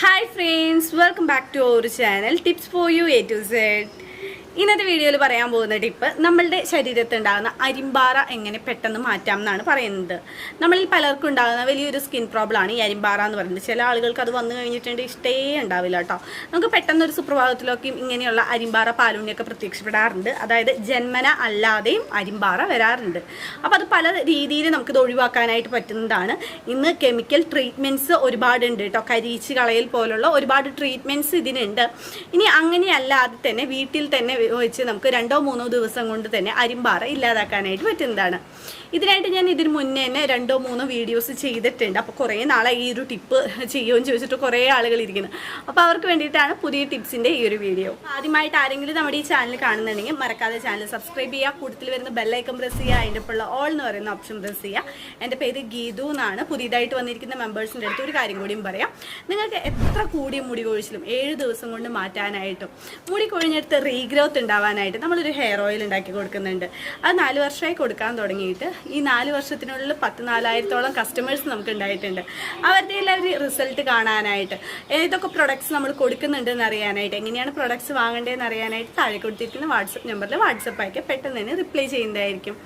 Hi friends, welcome back to our channel Tips for You A to Z. ഇന്നത്തെ വീഡിയോയിൽ പറയാൻ പോകുന്ന tip നമ്മളുടെ ഉണ്ടാകുന്ന അരിമ്പാറ എങ്ങനെ പെട്ടെന്ന് മാറ്റാം എന്നാണ് പറയുന്നത് നമ്മളിൽ പലർക്കും ഉണ്ടാകുന്ന വലിയൊരു സ്കിൻ പ്രോബ്ലമാണ് ഈ അരിമ്പാറ എന്ന് പറയുന്നത് ചില ആളുകൾക്ക് അത് വന്നു കഴിഞ്ഞിട്ടുണ്ട് ഇഷ്ടേ ഉണ്ടാവില്ല കേട്ടോ നമുക്ക് പെട്ടെന്ന് ഒരു സുപ്രഭാതത്തിലൊക്കെയും ഇങ്ങനെയുള്ള അരിമ്പാറ പാലൂണിയൊക്കെ പ്രത്യക്ഷപ്പെടാറുണ്ട് അതായത് ജന്മന അല്ലാതെയും അരിമ്പാറ വരാറുണ്ട് അപ്പോൾ അത് പല രീതിയിൽ നമുക്കിത് ഒഴിവാക്കാനായിട്ട് പറ്റുന്നതാണ് ഇന്ന് കെമിക്കൽ ട്രീറ്റ്മെൻറ്റ്സ് ഒരുപാടുണ്ട് കേട്ടോ കരീച്ച് കളയിൽ പോലുള്ള ഒരുപാട് ട്രീറ്റ്മെൻറ്റ്സ് ഇതിനുണ്ട് ഇനി അങ്ങനെയല്ലാതെ തന്നെ വീട്ടിൽ തന്നെ വെച്ച് നമുക്ക് രണ്ടോ മൂന്നോ ദിവസം കൊണ്ട് തന്നെ അരിമ്പാറ ഇല്ലാതാക്കാനായിട്ട് പറ്റുന്നതാണ് ഇതിനായിട്ട് ഞാൻ ഇതിന് മുന്നേ തന്നെ രണ്ടോ മൂന്നോ വീഡിയോസ് ചെയ്തിട്ടുണ്ട് അപ്പോൾ കുറേ നാളെ ഈ ഒരു ടിപ്പ് ചെയ്യുമെന്ന് ചോദിച്ചിട്ട് കുറേ ആളുകൾ ഇരിക്കുന്നു അപ്പോൾ അവർക്ക് വേണ്ടിയിട്ടാണ് പുതിയ ടിപ്സിൻ്റെ ഈ ഒരു വീഡിയോ ആദ്യമായിട്ട് ആരെങ്കിലും നമ്മുടെ ഈ ചാനൽ കാണുന്നുണ്ടെങ്കിൽ മറക്കാതെ ചാനൽ സബ്സ്ക്രൈബ് ചെയ്യുക കൂടുതൽ വരുന്ന ബെല്ലൈക്കൺ പ്രസ് ചെയ്യുക അതിൻ്റെ ഉള്ള ഓൾ എന്ന് പറയുന്ന ഓപ്ഷൻ പ്രസ് ചെയ്യുക എൻ്റെ പേര് ഗീതു എന്നാണ് പുതിയതായിട്ട് വന്നിരിക്കുന്ന മെമ്പേഴ്സിൻ്റെ അടുത്ത് ഒരു കാര്യം കൂടിയും പറയാം നിങ്ങൾക്ക് എത്ര കൂടിയ മുടി കൊഴിച്ചിലും ഏഴ് ദിവസം കൊണ്ട് മാറ്റാനായിട്ടും മുടി കൊഴിഞ്ഞെടുത്ത് റീഗ്രോത്ത് ഗ്രോത്ത് ഉണ്ടാവാനായിട്ട് നമ്മളൊരു ഹെയർ ഓയിൽ ഉണ്ടാക്കി കൊടുക്കുന്നുണ്ട് അത് നാല് വർഷമായി കൊടുക്കാൻ തുടങ്ങിയിട്ട് ഈ നാല് വർഷത്തിനുള്ളിൽ പത്ത് നാലായിരത്തോളം കസ്റ്റമേഴ്സ് നമുക്ക് ഉണ്ടായിട്ടുണ്ട് അവരുടെ ഒരു റിസൾട്ട് കാണാനായിട്ട് ഏതൊക്കെ പ്രൊഡക്ട്സ് നമ്മൾ കൊടുക്കുന്നുണ്ടെന്ന് അറിയാനായിട്ട് എങ്ങനെയാണ് പ്രൊഡക്ട്സ് വാങ്ങേണ്ടതെന്ന് അറിയാനായിട്ട് താഴെ കൊടുത്തിരിക്കുന്ന വാട്സപ്പ് നമ്പറിൽ വാട്സപ്പ് അയക്കുക പെട്ടെന്ന് തന്നെ റിപ്ലൈ ചെയ്യുന്നതായിരിക്കും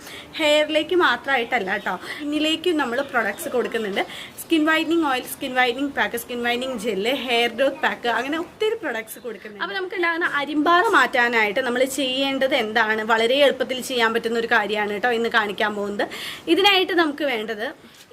ഹെയറിലേക്ക് മാത്രമായിട്ടല്ല കേട്ടോ സ്കിന്നിലേക്കും നമ്മൾ പ്രൊഡക്ട്സ് കൊടുക്കുന്നുണ്ട് skin whitening oil skin whitening pack skin whitening gel hair growth pack അങ്ങനെ ഒത്തിരി പ്രൊഡക്ട്സ് കൊടുക്കുന്നുണ്ട് അപ്പോൾ നമുക്ക് ഉണ്ടാകുന്ന അരിമ്പാറ മാറ്റാനായിട്ട് ആയിട്ട് നമ്മൾ ചെയ്യേണ്ടത് എന്താണ് വളരെ എളുപ്പത്തിൽ ചെയ്യാൻ പറ്റുന്ന ഒരു കാര്യമാണ് കേട്ടോ ഇന്ന് കാണിക്കാൻ പോകുന്നത് ഇതിനായിട്ട് നമുക്ക് വേണ്ടത്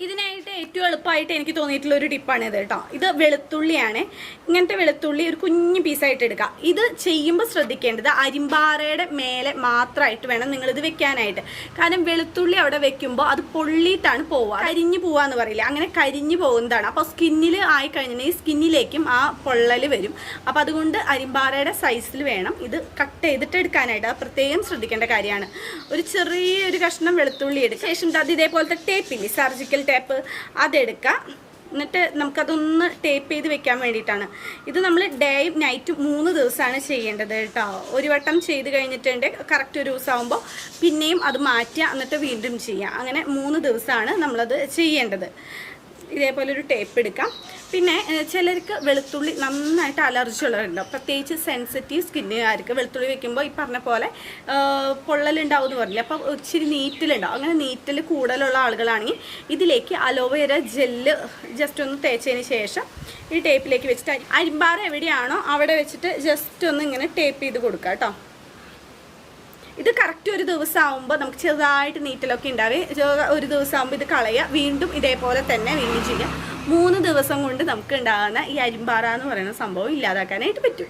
ഇതിനായിട്ട് ഏറ്റവും എളുപ്പമായിട്ട് എനിക്ക് തോന്നിയിട്ടുള്ള ഒരു ടിപ്പാണ് ഇത് കേട്ടോ ഇത് വെളുത്തുള്ളിയാണ് ഇങ്ങനത്തെ വെളുത്തുള്ളി ഒരു കുഞ്ഞു പീസായിട്ട് എടുക്കുക ഇത് ചെയ്യുമ്പോൾ ശ്രദ്ധിക്കേണ്ടത് അരിമ്പാറയുടെ മേലെ മാത്രമായിട്ട് വേണം നിങ്ങളിത് വെക്കാനായിട്ട് കാരണം വെളുത്തുള്ളി അവിടെ വെക്കുമ്പോൾ അത് പൊള്ളിയിട്ടാണ് പോവുക കരിഞ്ഞു പോവാന്ന് പറയില്ല അങ്ങനെ കരിഞ്ഞു പോകുന്നതാണ് അപ്പോൾ സ്കിന്നിൽ ആയി കഴിഞ്ഞിട്ടുണ്ടെങ്കിൽ സ്കിന്നിലേക്കും ആ പൊള്ളൽ വരും അപ്പോൾ അതുകൊണ്ട് അരിമ്പാറയുടെ സൈസിൽ വേണം ഇത് കട്ട് ചെയ്തിട്ട് എടുക്കാനായിട്ട് പ്രത്യേകം ശ്രദ്ധിക്കേണ്ട കാര്യമാണ് ഒരു ചെറിയൊരു കഷ്ണം വെളുത്തുള്ളി എടുക്കുക ശേഷം അത് ഇതേപോലത്തെ ടേപ്പില്ലേ സർജിക്കൽ ടേപ്പ് അതെടുക്കുക എന്നിട്ട് നമുക്കതൊന്ന് ടേപ്പ് ചെയ്ത് വെക്കാൻ വേണ്ടിയിട്ടാണ് ഇത് നമ്മൾ ഡേ നൈറ്റ് മൂന്ന് ദിവസമാണ് ചെയ്യേണ്ടത് കേട്ടോ ഒരു വട്ടം ചെയ്ത് കഴിഞ്ഞിട്ടുണ്ട് കറക്റ്റ് ഒരു ദിവസമാകുമ്പോൾ പിന്നെയും അത് മാറ്റുക എന്നിട്ട് വീണ്ടും ചെയ്യുക അങ്ങനെ മൂന്ന് ദിവസമാണ് നമ്മളത് ചെയ്യേണ്ടത് ഇതേപോലെ ഒരു ടേപ്പ് എടുക്കാം പിന്നെ ചിലർക്ക് വെളുത്തുള്ളി നന്നായിട്ട് അലർജി ഉള്ളവരുണ്ടാവും പ്രത്യേകിച്ച് സെൻസിറ്റീവ് സ്കിന്നുകാർക്ക് വെളുത്തുള്ളി വെക്കുമ്പോൾ ഈ പറഞ്ഞ പോലെ പൊള്ളലുണ്ടാവും എന്ന് പറഞ്ഞില്ല അപ്പോൾ ഇച്ചിരി നീറ്റിലുണ്ടാവും അങ്ങനെ നീറ്റിൽ കൂടുതലുള്ള ആളുകളാണെങ്കിൽ ഇതിലേക്ക് അലോവേര ജെല്ല് ജസ്റ്റ് ഒന്ന് തേച്ചതിന് ശേഷം ഈ ടേപ്പിലേക്ക് വെച്ചിട്ട് അരിമ്പാറ എവിടെയാണോ അവിടെ വെച്ചിട്ട് ജസ്റ്റ് ഒന്ന് ഇങ്ങനെ ടേപ്പ് ചെയ്ത് കൊടുക്കാം കേട്ടോ ഇത് കറക്റ്റ് ഒരു ദിവസം ആകുമ്പോൾ നമുക്ക് ചെറുതായിട്ട് നീറ്റലൊക്കെ ഉണ്ടാവേ ഒരു ദിവസം ആകുമ്പോൾ ഇത് കളയുക വീണ്ടും ഇതേപോലെ തന്നെ വീണ്ടും ചെയ്യുക മൂന്ന് ദിവസം കൊണ്ട് നമുക്ക് ഉണ്ടാകുന്ന ഈ അരിമ്പാറ എന്ന് പറയുന്ന സംഭവം ഇല്ലാതാക്കാനായിട്ട് പറ്റും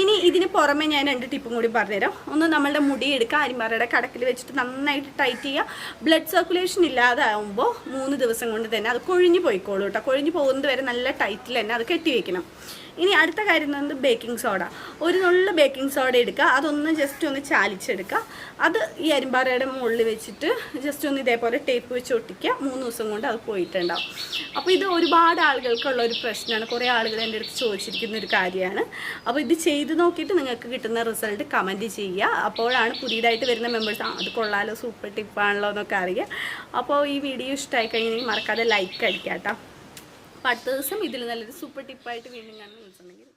ഇനി ഇതിന് പുറമെ ഞാൻ രണ്ട് ടിപ്പും കൂടി പറഞ്ഞുതരാം ഒന്ന് നമ്മളുടെ മുടി എടുക്കുക അരിമ്പാറയുടെ കടക്കിൽ വെച്ചിട്ട് നന്നായിട്ട് ടൈറ്റ് ചെയ്യുക ബ്ലഡ് സർക്കുലേഷൻ ഇല്ലാതാവുമ്പോൾ മൂന്ന് ദിവസം കൊണ്ട് തന്നെ അത് കൊഴിഞ്ഞു പോയിക്കോളൂ കേട്ടോ കൊഴിഞ്ഞു പോകുന്നത് വരെ നല്ല ടൈറ്റിൽ തന്നെ അത് കെട്ടിവെക്കണം ഇനി അടുത്ത കാര്യം എന്ന് പറയുന്നത് ബേക്കിംഗ് സോഡ ഒരു നുള്ള ബേക്കിംഗ് സോഡ എടുക്കുക അതൊന്ന് ജസ്റ്റ് ഒന്ന് ചാലിച്ചെടുക്കുക അത് ഈ അരിമ്പാറയുടെ മുകളിൽ വെച്ചിട്ട് ജസ്റ്റ് ഒന്ന് ഇതേപോലെ ടേപ്പ് വെച്ച് ഒട്ടിക്കുക മൂന്ന് ദിവസം കൊണ്ട് അത് പോയിട്ടുണ്ടാവും അപ്പോൾ ഇത് ഒരുപാട് ആളുകൾക്കുള്ള ഒരു പ്രശ്നമാണ് കുറേ ആളുകൾ എൻ്റെ അടുത്ത് ചോദിച്ചിരിക്കുന്ന ഒരു കാര്യമാണ് അപ്പോൾ ഇത് ചെയ്ത് നോക്കിയിട്ട് നിങ്ങൾക്ക് കിട്ടുന്ന റിസൾട്ട് കമൻറ്റ് ചെയ്യുക അപ്പോഴാണ് പുതിയതായിട്ട് വരുന്ന മെമ്പേഴ്സ് അത് കൊള്ളാലോ സൂപ്പർ ടിപ്പാണല്ലോ എന്നൊക്കെ അറിയുക അപ്പോൾ ഈ വീഡിയോ ഇഷ്ടമായി കഴിഞ്ഞാൽ മറക്കാതെ ലൈക്ക് അടിക്കാം കേട്ടോ അപ്പോൾ അടുത്ത ദിവസം ഇതിൽ നല്ലൊരു സൂപ്പർ ടിപ്പായിട്ട് വീണ്ടും കാണുന്നുണ്ടെങ്കിൽ